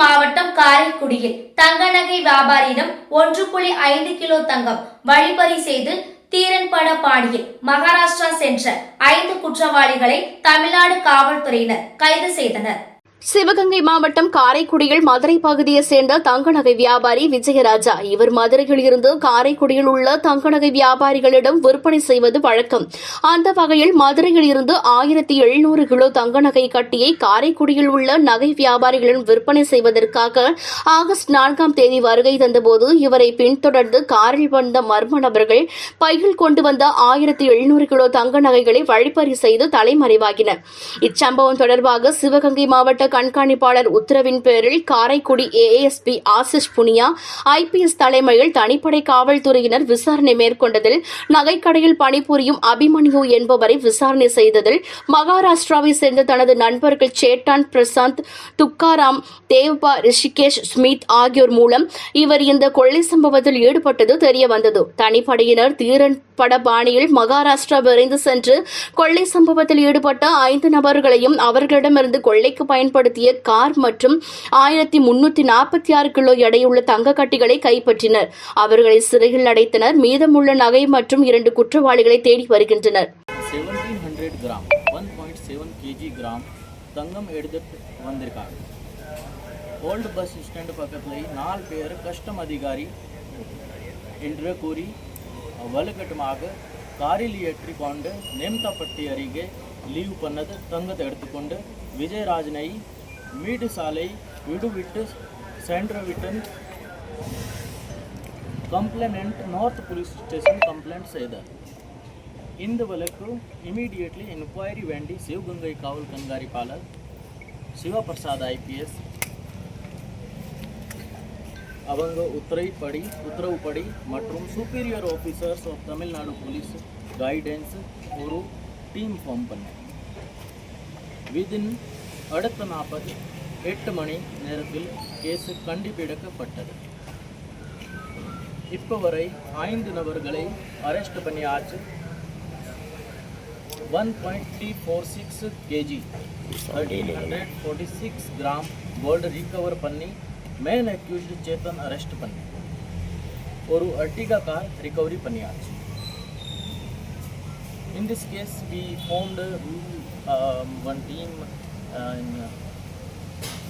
மாவட்டம் காரைக்குடியில் தங்க நகை வியாபாரியிடம் ஒன்று புள்ளி ஐந்து கிலோ தங்கம் வழிபறி செய்து தீரன்பட பாணியில் மகாராஷ்டிரா சென்ற ஐந்து குற்றவாளிகளை தமிழ்நாடு காவல்துறையினர் கைது செய்தனர். சிவகங்கை மாவட்டம் காரைக்குடியில் மதுரை பகுதியைச் சேர்ந்த தங்க நகை வியாபாரி விஜயராஜா. இவர் மதுரையில் இருந்து காரைக்குடியில் உள்ள தங்க நகை வியாபாரிகளிடம் விற்பனை செய்வது வழக்கம். அந்த வகையில் மதுரையில் இருந்து ஆயிரத்தி எழுநூறு கிலோ தங்க நகை கட்டியை காரைக்குடியில் உள்ள நகை வியாபாரிகளிடம் விற்பனை செய்வதற்காக ஆகஸ்ட் நான்காம் தேதி வருகை தந்தபோது இவரை பின்தொடர்ந்து காரில் வந்த மர்ம நபர்கள் பையில் கொண்டு வந்த ஆயிரத்தி எழுநூறு கிலோ தங்க நகைகளை வழிப்பறி செய்து தலைமறைவாகின இச்சம்பவம் தொடர்பாக சிவகங்கை மாவட்ட கண்காணிப்பாளர் உத்தரவின் பேரில் காரைக்குடி ஏஎஸ்பி ஆசிஷ் புனியா ஐபிஎஸ் தலைமையில் தனிப்படை காவல்துறையினர் விசாரணை மேற்கொண்டதில் நகைக்கடையில் பணிபுரியும் அபிமன்யு என்பவரை விசாரணை செய்ததில் மகாராஷ்டிராவை சேர்ந்த தனது நண்பர்கள் சேட்டான் பிரசாந்த் துக்காராம் தேவ்பா ரிஷிகேஷ் ஸ்மித் ஆகியோர் மூலம் இவர் இந்த கொள்ளை சம்பவத்தில் ஈடுபட்டது தெரியவந்தது. தனிப்படையினர் தீரன் பட பாணியில் மகாராஷ்டிரா விரைந்து சென்று கொள்ளை சம்பவத்தில் ஈடுபட்ட ஐந்து நபர்களையும் அவர்களிடமிருந்து கொள்ளைக்கு பயன்படுத்திய கார் மற்றும் ஆயிரத்தி முன்னூத்தி நாற்பத்தி ஆறு கிலோ எடையுள்ள தங்க கட்டிகளை கைப்பற்றினர். அவர்களை சிறையில் அடைத்தனர். மீதமுள்ள நகை மற்றும் இரண்டு குற்றவாளிகளை தேடி வருகின்றனர். தங்கம் எடுத்துட்டு வந்திருக்காங்க. ஓல்டு பஸ் ஸ்டாண்டு பக்கத்தில் நாலு பேர் கஸ்டம் அதிகாரி என்று கூறி வலுக்கட்டுமாக காரில் ஏற்றி கொண்டு நேம்தப்பட்டி அருகே லீவ் பண்ணது தங்கத்தை எடுத்துக்கொண்டு விஜயராஜனை வீடு சாலை விடுவிட்டு சென்று விட்டு நார்த் போலீஸ் ஸ்டேஷன் கம்ப்ளைண்ட் செய்தார். இந்த வழக்கு இமீடியட்லி என்கொயரி வேண்டி சிவகங்கை காவல் கண்காணிப்பாளர் சிவபிரசாத் ஐபிஎஸ் அவங்க உத்தரவுப்படி உத்தரவுப்படி மற்றும் superior officers of Tamil Nadu police guidance ஒரு டீம் ஃபார்ம் பண்ணேன் விதின் அடுத்த நாற்பது எட்டு மணி நேரத்தில் கேஸ் கண்டுபிடிக்கப்பட்டது இப்போ வரை ஐந்து நபர்களை அரெஸ்ட் பண்ணியாச்சு one point three four six KG thirteen hundred forty six gram gold recover பண்ணி மேன் அக்யூஸ்டு சேத்தன் அரெஸ்ட் பண்ணி ஒரு அர்டிகா கார் ரிகவரி பண்ணியாச்சு In this case, we formed uh, um, one team uh, in